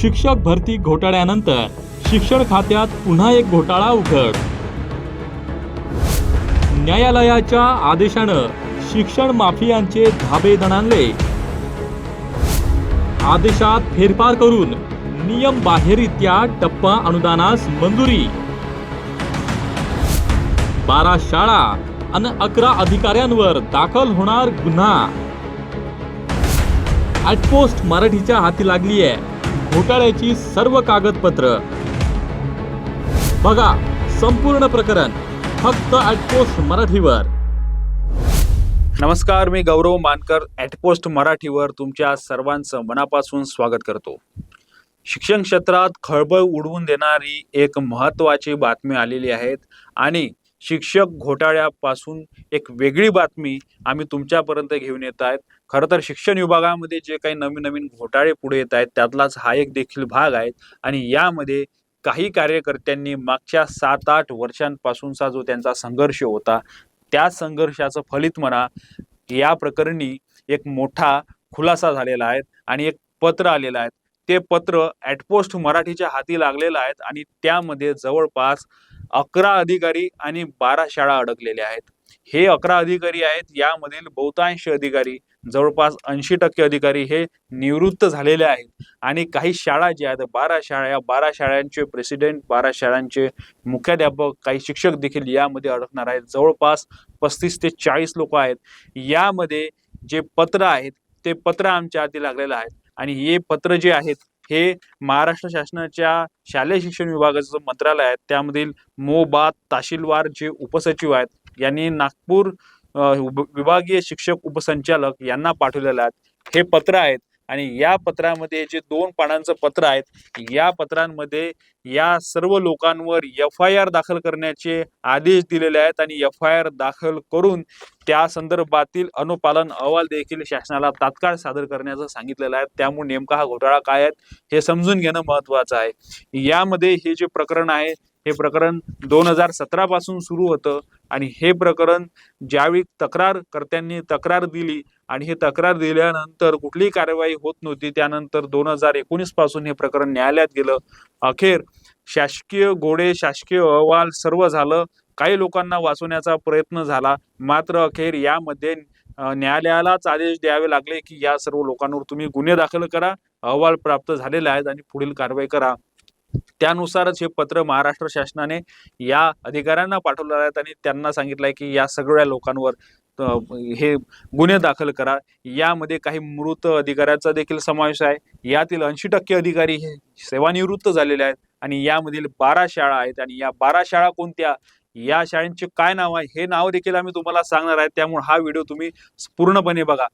शिक्षक भरती घोटाळ्यानंतर शिक्षण खात्यात पुन्हा एक घोटाळा उघड. न्यायालयाच्या आदेशानं शिक्षण माफियांचे धाबे दणाणले. आदेशात फेरफार करून नियम बाहेरित्या टप्पा अनुदानास मंजुरी. बारा शाळा आणि अकरा अधिकाऱ्यांवर दाखल होणार गुन्हा. ॲटपोस्ट मराठीच्या हाती लागली आहे घोटाळ्याची सर्व कागदपत्र. बघा संपूर्ण प्रकरण फक्त ॲटपोस्ट मराठीवर. नमस्कार मी गौरव मानकर ॲटपोस्ट मराठीवर तुमच्या सर्वांचं मनापासून स्वागत करतो. शिक्षण क्षेत्रात खळबळ उडवून देणारी एक महत्त्वाची बातमी आलेली आहेत आणि शिक्षक घोटाळ्यापासून एक वेगळी बातमी आम्ही तुमच्यापर्यंत घेऊन येत आहेत. खरं तर शिक्षण विभागामध्ये जे काही नवीन नवीन घोटाळे पुढे येत आहेत त्यातलाच हा एक देखील भाग आहे. आणि यामध्ये काही कार्यकर्त्यांनी मागच्या सात आठ वर्षांपासूनचा जो त्यांचा संघर्ष होता त्या संघर्षाचं फलित म्हणा या प्रकरणी एक मोठा खुलासा झालेला आहे आणि एक पत्र आलेलं आहे. ते पत्र ॲटपोस्ट मराठीच्या हाती लागलेलं आहे आणि त्यामध्ये जवळपास अकरा अधिकारी आणि बारा शाळा अडकलेल्या आहेत. हे अकरा अधिकारी आहेत यामधील बहुतांश अधिकारी जवळपास ऐंशी टक्के अधिकारी हे निवृत्त झालेले आहेत. आणि काही शाळा ज्या आहेत बारा शाळा या बारा शाळांचे प्रेसिडेंट बारा शाळांचे मुख्याध्यापक काही शिक्षक देखील यामध्ये अडकणार आहेत. जवळपास पस्तीस ते चाळीस लोक आहेत. यामध्ये जे पत्र आहेत ते पत्र आमच्या हाती लागलेलं आहे आणि हे पत्र जे आहेत हे महाराष्ट्र शासनाच्या शालेय शिक्षण विभागाचं जो मंत्रालय आहे त्यामधील मोबात तहसीलवार जे उपसचिव आहेत यांनी नागपूर विभागीय शिक्षक उपसंचालक यांना पाठवलेलं आहेत हे पत्र आहेत आणि या पत्रामध्ये जे दोन पानांचं पत्र आहेत या पत्रांमध्ये या सर्व लोकांवर एफ आय आर दाखल करण्याचे आदेश दिलेले आहेत आणि एफ आय आर दाखल करून त्या संदर्भातील अनुपालन अहवाल देखील शासनाला तात्काळ सादर करण्याचं सांगितलेलं आहे. त्यामुळे नेमका हा घोटाळा काय आहे हे समजून घेणं महत्वाचं आहे. यामध्ये हे जे प्रकरण आहे हे प्रकरण दोन हजार सतरा पासून सुरू होतं आणि हे प्रकरण ज्यावेळी तक्रारकर्त्यांनी तक्रार दिली आणि हे तक्रार दिल्यानंतर कुठलीही कारवाई होत नव्हती. त्यानंतर दोन हजार एकोणीसपासून हे प्रकरण न्यायालयात गेलं. अखेर शासकीय घोडे शासकीय अहवाल सर्व झालं. काही लोकांना वाचवण्याचा प्रयत्न झाला. मात्र अखेर यामध्ये न्यायालयालाच आदेश द्यावे लागले की या सर्व लोकांवर तुम्ही गुन्हे दाखल करा. अहवाल प्राप्त झालेले आहेत आणि पुढील कारवाई करा. त्यानुसारच हे पत्र महाराष्ट्र शासनाने या अधिकाऱ्यांना पाठवलं आहेत आणि त्यांना सांगितलं आहे की या सगळ्या लोकांवर हे गुन्हे दाखल करा. यामध्ये काही मृत अधिकाऱ्याचा देखील समावेश आहे. यातील ऐंशी टक्के अधिकारी हे सेवानिवृत्त झालेले आहेत आणि यामधील बारा शाळा आहेत आणि या बारा शाळा कोणत्या? या शाळांचे काय नाव आहे? हे नाव देखील आम्ही तुम्हाला सांगणार आहे. त्यामुळे हा व्हिडिओ तुम्ही पूर्णपणे बघा.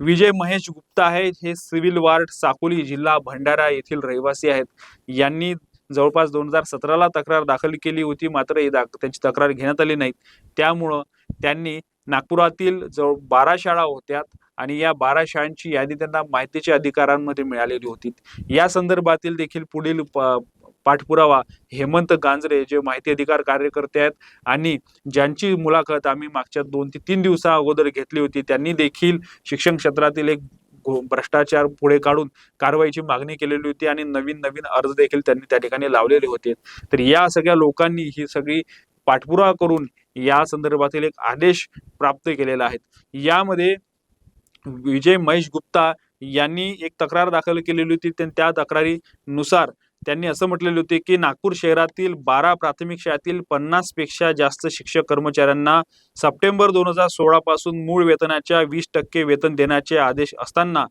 विजय महेश गुप्ता आहेत. हे सिव्हिल वार्ड साकोली जिल्हा भंडारा येथील रहिवासी आहेत. यांनी जवळपास दोन हजार सतराला तक्रार दाखल केली होती मात्र ही दाख- त्यांची तक्रार घेण्यात आली नाही त्यामुळं त्यांनी नागपुरातील जवळ बारा शाळा होत्या आणि या बारा शाळांची यादी त्यांना माहितीच्या अधिकारांमध्ये मिळालेली होती. या संदर्भातील देखील पुढील प- पाठपुरावा हेमंत गांजरे जे माहिती अधिकार कार्यकर्ते आहेत आणि ज्यांची मुलाखत आम्ही मागच्या दोन ते तीन दिवसा अगोदर घेतली होती त्यांनी देखील शिक्षण क्षेत्रातील एक भ्रष्टाचार पुढे काढून कारवाईची मागणी केलेली होती आणि नवीन नवीन अर्ज देखील त्यांनी त्या ठिकाणी लावलेले होते. तर या सगळ्या लोकांनी ही सगळी पाठपुरावा करून या संदर्भातील एक आदेश प्राप्त केलेला आहे. यामध्ये विजय महेश गुप्ता यांनी एक तक्रार दाखल केलेली होती. त्या- त्या तक्रारीनुसार त्यांनी असं म्हटलेले होते की नागपूर शहरातील बारा प्राथमिक शाळेतील पन्नासपेक्षा जास्त शिक्षक कर्मचाऱ्यांना सप्टेंबर दोन हजार सोळा पासून मूळ वेतनाच्या वीस टक्के वेतन देण्याचे आदेश असताना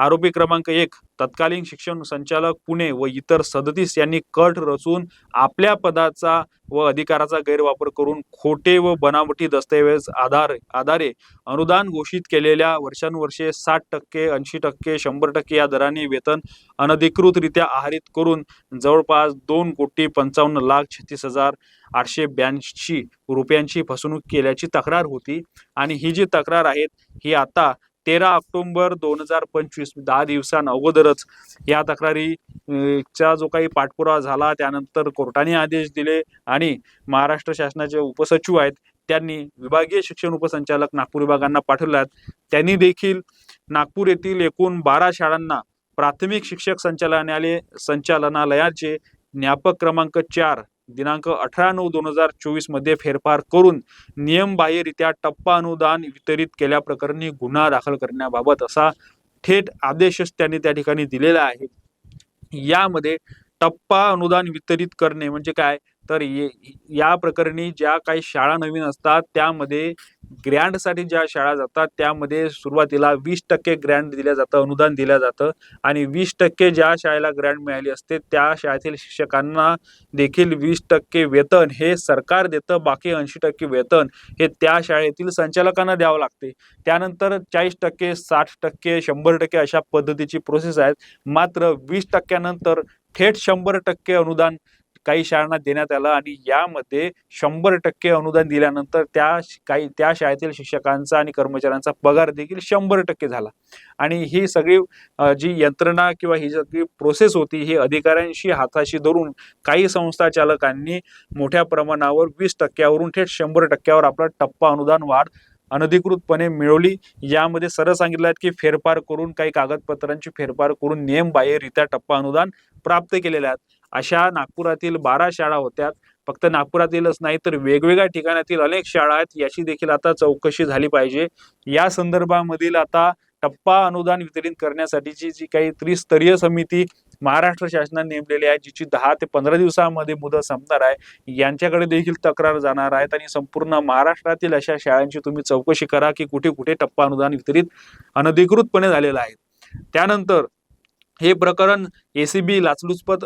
आरोपी क्रमांक एक तत्कालीन शिक्षण संचालक पुणे व इतर सदतीस यांनी कट रचून आपल्या पदाचा व अधिकाराचा गैरवापर करून खोटे व बनावटी दस्तऐवज आधार आधारे अनुदान घोषित केलेल्या वर्षानुवर्षे साठ टक्के ऐंशी टक्के शंभर टक्के या दराने वेतन अनधिकृतरित्या आहरित करून जवळपास दोन कोटी पंचावन्न लाख छत्तीस हजार आठशे ब्याऐंशी रुपयांची फसवणूक केल्याची तक्रार होती. आणि ही जी तक्रार आहे ही आता तेरा ऑक्टोबर दोन हजार पंचवीस दहा दिवसां अगोदरच या तक्रारी चा जो काही पाठपुरावा झाला त्यानंतर कोर्टाने आदेश दिले आणि महाराष्ट्र शासनाचे उपसचिव आहेत त्यांनी विभागीय शिक्षण उपसंचालक नागपूर विभागांना पाठवले आहेत त्यांनी देखील नागपूर येथील एकूण बारा शाळांना प्राथमिक शिक्षक संचालनालय संचालनालयाचे ज्ञापक क्रमांक चार दिनांक अठरा नऊ दोन हजार चोवीसमध्ये फेरफार करून नियमबाह्यरित्या टप्पा अनुदान वितरित केल्याप्रकरणी गुन्हा दाखल करण्याबाबत असा थेट आदेशच त्यांनी त्या ठिकाणी दिलेला आहे. यामध्ये टप्पा अनुदान वितरित करणे म्हणजे काय? तर ये- या प्रकरणी ज्या काही शाळा नवीन असतात त्यामध्ये ग्रँडसाठी ज्या शाळा जातात त्यामध्ये सुरुवातीला वीस टक्के ग्रँड दिलं जातं अनुदान दिलं जातं आणि वीस टक्के ज्या शाळेला ग्रँड मिळाली असते त्या शाळेतील शिक्षकांना देखील वीस टक्के वेतन हे सरकार देतं बाकी ऐंशी टक्के वेतन हे त्या शाळेतील संचालकांना द्यावं लागते. त्यानंतर चाळीस टक्के साठ टक्के शंभर टक्के अशा पद्धतीची प्रोसेस आहेत. मात्र वीस टक्क्यानंतर थेट शंभर टक्के अनुदान काही शाळांना देण्यात आलं आणि यामध्ये शंभर टक्के अनुदान दिल्यानंतर त्या काही त्या शाळेतील शिक्षकांचा आणि कर्मचाऱ्यांचा पगार देखील शंभर टक्के झाला. आणि ही सगळी जी यंत्रणा किंवा ही सगळी प्रोसेस होती ही अधिकाऱ्यांशी हाताशी धरून काही संस्था चालकांनी मोठ्या प्रमाणावर वीस टक्क्यावरून थेट शंभर टक्क्यावर आपला टप्पा अनुदान वाढ अनधिकृतपणे मिळवली. यामध्ये सरळ सांगितलं आहे की फेरफार करून काही कागदपत्रांची फेरफार करून नियमबाह्यरित्या टप्पा अनुदान प्राप्त केलेले आहेत अशा नागपुरातील बारा शाळा होत्या फक्त नागपुरातीलच नाही तर वेगवेगळ्या ठिकाणातील अनेक शाळा आहेत. याची देखील आता चौकशी झाली पाहिजे. या संदर्भामधील आता टप्पा अनुदान वितरित करण्यासाठीची जी काही त्रिस्तरीय समिती महाराष्ट्र शासनाने नेमलेली आहे जिची दहा ते पंधरा दिवसामध्ये मुदत संपणार आहे यांच्याकडे देखील तक्रार जाणार आहेत आणि संपूर्ण महाराष्ट्रातील अशा शाळांची तुम्ही चौकशी करा की कुठे कुठे टप्पा अनुदान वितरित अनधिकृतपणे झालेलं आहे. त्यानंतर हे प्रकरण एसीबी लाचलुचपत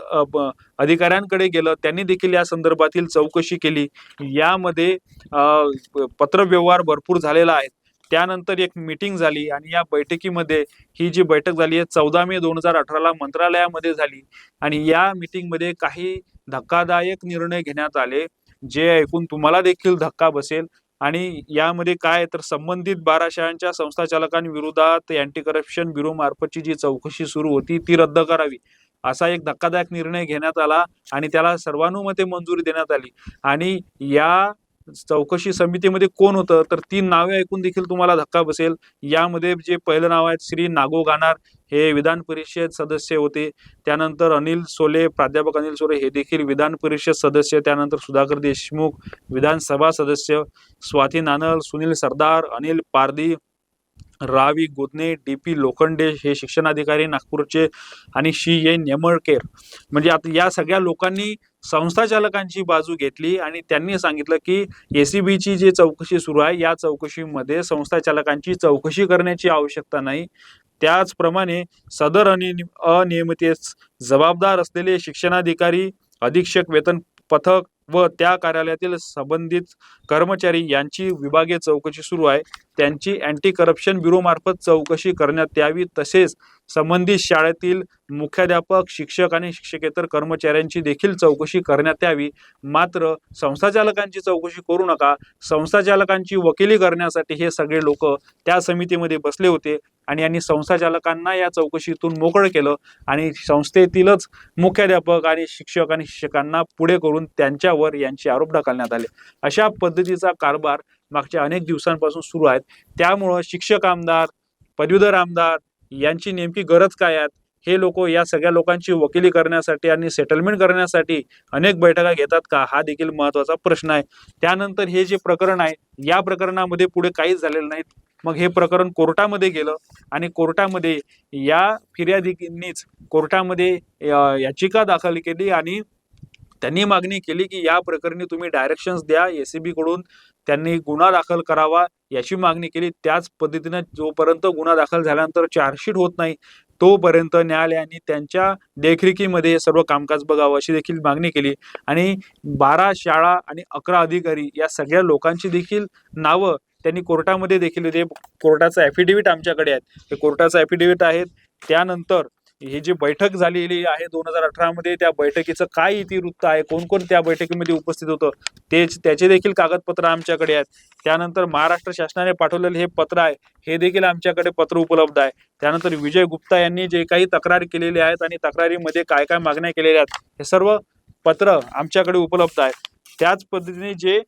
अधिकाऱ्यांकडे गेलं. त्यांनी देखील या संदर्भातील चौकशी केली. यामध्ये पत्रव्यवहार भरपूर झालेला आहे. त्यानंतर एक मीटिंग झाली आणि या बैठकीमध्ये ही जी बैठक झाली आहे चौदा मे दोन हजार अठराला मंत्रालयामध्ये झाली. आणि या मीटिंगमध्ये काही धक्कादायक निर्णय घेण्यात आले जे ऐकून तुम्हाला देखील धक्का बसेल. आणि यामध्ये काय तर संबंधित बारा शाळांच्या संस्था चालकांविरोधात अँटी करप्शन ब्युरो मार्फतची जी चौकशी सुरू होती ती रद्द करावी. असा एक धक्कादायक निर्णय घेण्यात आला आणि त्याला सर्वानुमते मंजुरी देण्यात आली. आणि या चौकशी समितीमध्ये कोण होतं? तर तीन नावे ऐकून देखील तुम्हाला धक्का बसेल. यामध्ये जे पहिलं नाव आहे श्री नागो गानार हे विधान परिषद सदस्य होते. त्यानंतर अनिल सोले प्राध्यापक अनिल सोले हे देखील विधान परिषद सदस्य. त्यानंतर सुधाकर देशमुख विधानसभा सदस्य. स्वाती नानल सुनील सरदार अनिल पारदी रावी गुदने डी पी लोखंडे हे शिक्षणाधिकारी नागपूरचे आणि शी ए नेमळकेर. म्हणजे आता या सगळ्या लोकांनी संस्था चालकांची बाजू घेतली आणि त्यांनी सांगितलं की एसीबीची जी चौकशी सुरू आहे या चौकशीमध्ये संस्था चालकांची चौकशी करण्याची आवश्यकता नाही. त्याचप्रमाणे सदर अनि अनियमितेस जबाबदार असलेले शिक्षणाधिकारी अधीक्षक वेतन पथक व त्या कार्यालयातील संबंधित कर्मचारी यांची विभागीय चौकशी सुरू आहे. त्यांची अँटी करप्शन ब्युरो मार्फत चौकशी करण्यात यावी. तसेच संबंधित शाळेतील मुख्याध्यापक शिक्षक आणि शिक्षकेतर कर्मचाऱ्यांची देखील चौकशी करण्यात यावी. मात्र संस्थाचालकांची चौकशी करू नका. संस्थाचालकांची वकिली करण्यासाठी हे सगळे लोक त्या समितीमध्ये बसले होते आणि यांनी संस्थाचालकांना या चौकशीतून मोकळं केलं आणि संस्थेतीलच मुख्याध्यापक आणि शिक्षक आणि शिक्षकांना पुढे करून त्यांच्यावर यांचे आरोप ढकलण्यात आले. अशा पद्धतीचा कारभार मागच्या अनेक दिवसांपासून सुरू आहेत. त्यामुळं शिक्षक आमदार पदवीधर आमदार यांची नेमकी गरज काय आहेत हे लोक या सगळ्या लोकांची वकिली करण्यासाठी आणि सेटलमेंट करण्यासाठी अनेक बैठका घेतात का? हा देखील महत्त्वाचा प्रश्न आहे. त्यानंतर हे जे प्रकरण आहे या प्रकरणामध्ये पुढे काहीच झालेलं नाही मग हे प्रकरण कोर्टामध्ये गेलं आणि कोर्टामध्ये या फिर्यादींनीच कोर्टामध्ये याचिका दाखल केली आणि त्यांनी मागणी केली की या प्रकरणी तुम्ही डायरेक्शन्स द्या एसीबीकडून त्यांनी गुन्हा दाखल करावा याची मागणी केली. त्याच पद्धतीनं जोपर्यंत गुन्हा दाखल झाल्यानंतर चार्जशीट होत नाही तोपर्यंत न्यायालयाने त्यांच्या देखरेखीमध्ये सर्व कामकाज बघावं अशी देखील मागणी केली. आणि बारा शाळा आणि अकरा अधिकारी या सगळ्या लोकांची देखील नावं त्यांनी कोर्टामध्ये देखील ते कोर्टाचं ॲफिडेविट आमच्याकडे आहेत. हे कोर्टाचं ॲफिडेविट आहेत. त्यानंतर ही जी बैठक झालेली आहे दोन हजार अठरामध्ये त्या बैठकीचं काय इतिवृत्त आहे? कोण कोण त्या बैठकीमध्ये उपस्थित होतं? तेच त्याचे देखील कागदपत्र आमच्याकडे आहेत. त्यानंतर महाराष्ट्र शासनाने पाठवलेले हे पत्र आहे हे देखील आमच्याकडे पत्र उपलब्ध आहे. त्यानंतर विजय गुप्ता यांनी जे काही तक्रारी केलेली आहेत आणि तक्रारीमध्ये काय काय मागण्या केलेल्या आहेत हे सर्व पत्र आमच्याकडे उपलब्ध आहे त्याच पद्धतीने जे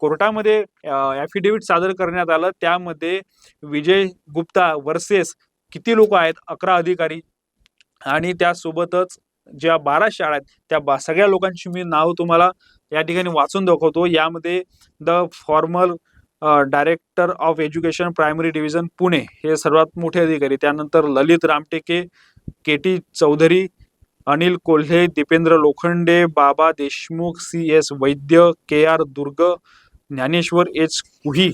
कोर्टामध्ये ॲफिडेव्हिट सादर करण्यात आलं त्यामध्ये विजय गुप्ता वर्सेस किती लोक आहेत? अकरा अधिकारी आणि त्यासोबतच ज्या बारा शाळा आहेत त्या बा सगळ्या लोकांची मी नाव तुम्हाला या ठिकाणी वाचून दाखवतो. यामध्ये the former director of education primary division Pune हे सर्वात मोठे अधिकारी. त्यानंतर Lalit Ramteke K T Chaudhari Anil Kolhe Dipendra Lokhande Baba Deshmukh C S Vaidya K R Durg Dnyaneshwar H. Kuhi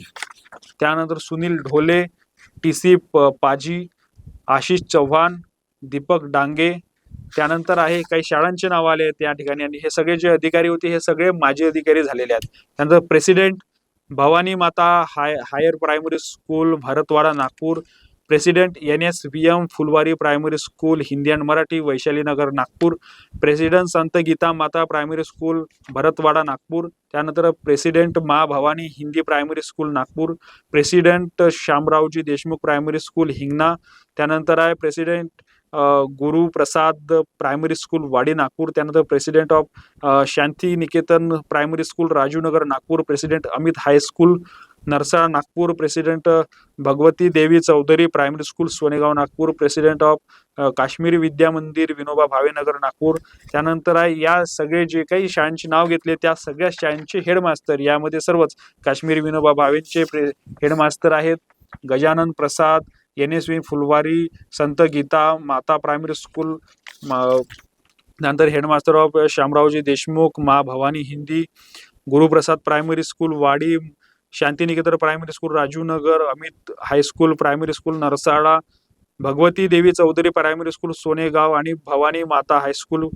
त्यानंतर सुनील ढोले टी सी प पाजी आशिष चव्हाण दीपक डांगे. त्यानंतर आहे काही शाळांचे नाव आले आहेत ठिकाणी. आणि हे सगळे जे अधिकारी होते हे सगळे माजी अधिकारी झालेले आहेत. त्यानंतर president Bhavani Mata high higher primary school Bharatwada Nagpur. President N S V M Phulwari primary school Hindi and Marathi. Vaishalinagar Nagpur. President Sant Geeta Mata primary school Bharatwada Nagpur. त्यानंतर president Maa Bhavani Hindi primary school Nagpur. President Shyamraoji Deshmukh primary school Hingna. त्यानंतर आहे president Guru Prasad primary school Wadi Nagpur त्यानंतर president of Shanti Niketan primary school Rajivnagar Nagpur president Amit high school Narsal Nagpur president Bhagwati Devi Chaudhari primary school Sonegaon Nagpur president of Kashmiri Vidya Mandir Vinoba Bhavenagar Nagpur. त्यानंतर आहे या सगळे जे काही शाळांची नाव घेतले त्या सगळ्या शाळांचे हेडमास्तर यामध्ये सर्वच काश्मीरी विनोबा भावेचे प्रे हेडमास्तर आहेत. Gajanan Prasad N S V Phulwari Sant Geeta Mata primary school नंतर headmaster of Shamraoji Deshmukh Maa Bhavani Hindi Guruprasad primary school Wadi Shantiniketan primary school Rajunagar Amit high school primary school Narsala Bhagwati Devi Chaudhari primary school Sonegaon आणि भवानी माता high school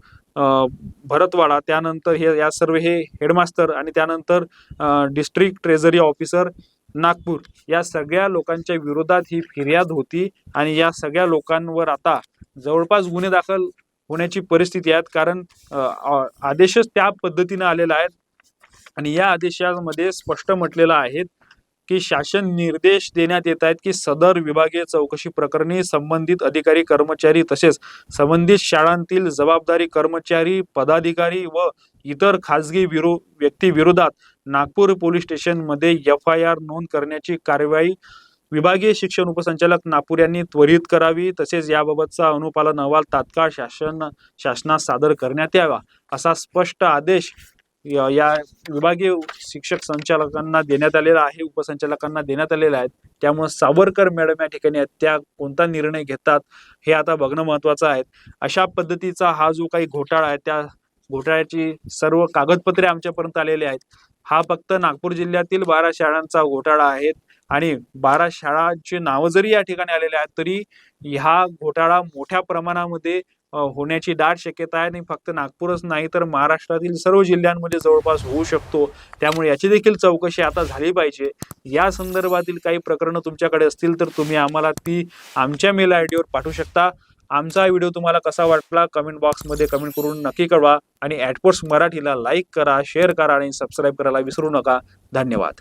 Bharatwada. त्यानंतर हे या सर्व हे headmaster आणि त्यानंतर डिस्ट्रिक्ट ट्रेझरी ऑफिसर नागपूर या सगळ्या लोकांच्या विरोधात ही फिर्याद होती आणि या सगळ्या लोकांवर आता जवळपास गुन्हे दाखल होण्याची परिस्थिती आहे कारण आदेशच त्या पद्धतीने आलेला आहे आणि या आदेशामध्ये स्पष्ट म्हटलेलं आहे की शासन निर्देश देण्यात येत आहेत की सदर विभागीय चौकशी प्रकरणी संबंधित अधिकारी कर्मचारी तसेच संबंधित शाळांतील जबाबदारी कर्मचारी पदाधिकारी व इतर खाजगी विरो व्यक्ती विरोधात नागपूर पोलीस स्टेशनमध्ये एफ आय आर नोंद करण्याची कार्यवाही विभागीय शिक्षण उपसंचालक नागपूर यांनी त्वरित करावी. तसेच याबाबतचा अनुपालन अहवाल तात्काळ शासन शासनास सादर करण्यात यावा असा स्पष्ट आदेश या विभागीय शिक्षक संचालकांना देण्यात आलेला आहे. उपसंचालकांना देण्यात आलेला आहे त्यामुळे सावरकर मॅडम या ठिकाणी आहेत. त्या कोणता निर्णय घेतात हे आता बघणं महत्वाचं आहे. अशा पद्धतीचा हा जो काही घोटाळा आहे त्या घोटाळ्याची सर्व कागदपत्रे आमच्यापर्यंत आलेले आहेत. हा फक्त नागपूर जिल्ह्यातील बारा शाळांचा घोटाळा आहे आणि बारा शाळांची नावं जरी या ठिकाणी आलेले आहेत तरी हा घोटाळा मोठ्या प्रमाणामध्ये होण्याची दाट शक्यता आहे आणि फक्त नागपूरच नाही तर महाराष्ट्रातील सर्व जिल्ह्यांमध्ये जवळपास होऊ शकतो. त्यामुळे याची देखील चौकशी आता झाली पाहिजे. या संदर्भातील काही प्रकरणं तुमच्याकडे असतील तर तुम्ही आम्हाला ती आमच्या मेल आय डीवर पाठवू शकता. आमचा व्हिडिओ तुम्हाला कसा वाटला कमेंट बॉक्समध्ये कमेंट करून नक्की कळवा. आणि ॲटपोर्ट्स मराठीला लाईक करा शेअर करा आणि सबस्क्राईब करायला विसरू नका. धन्यवाद.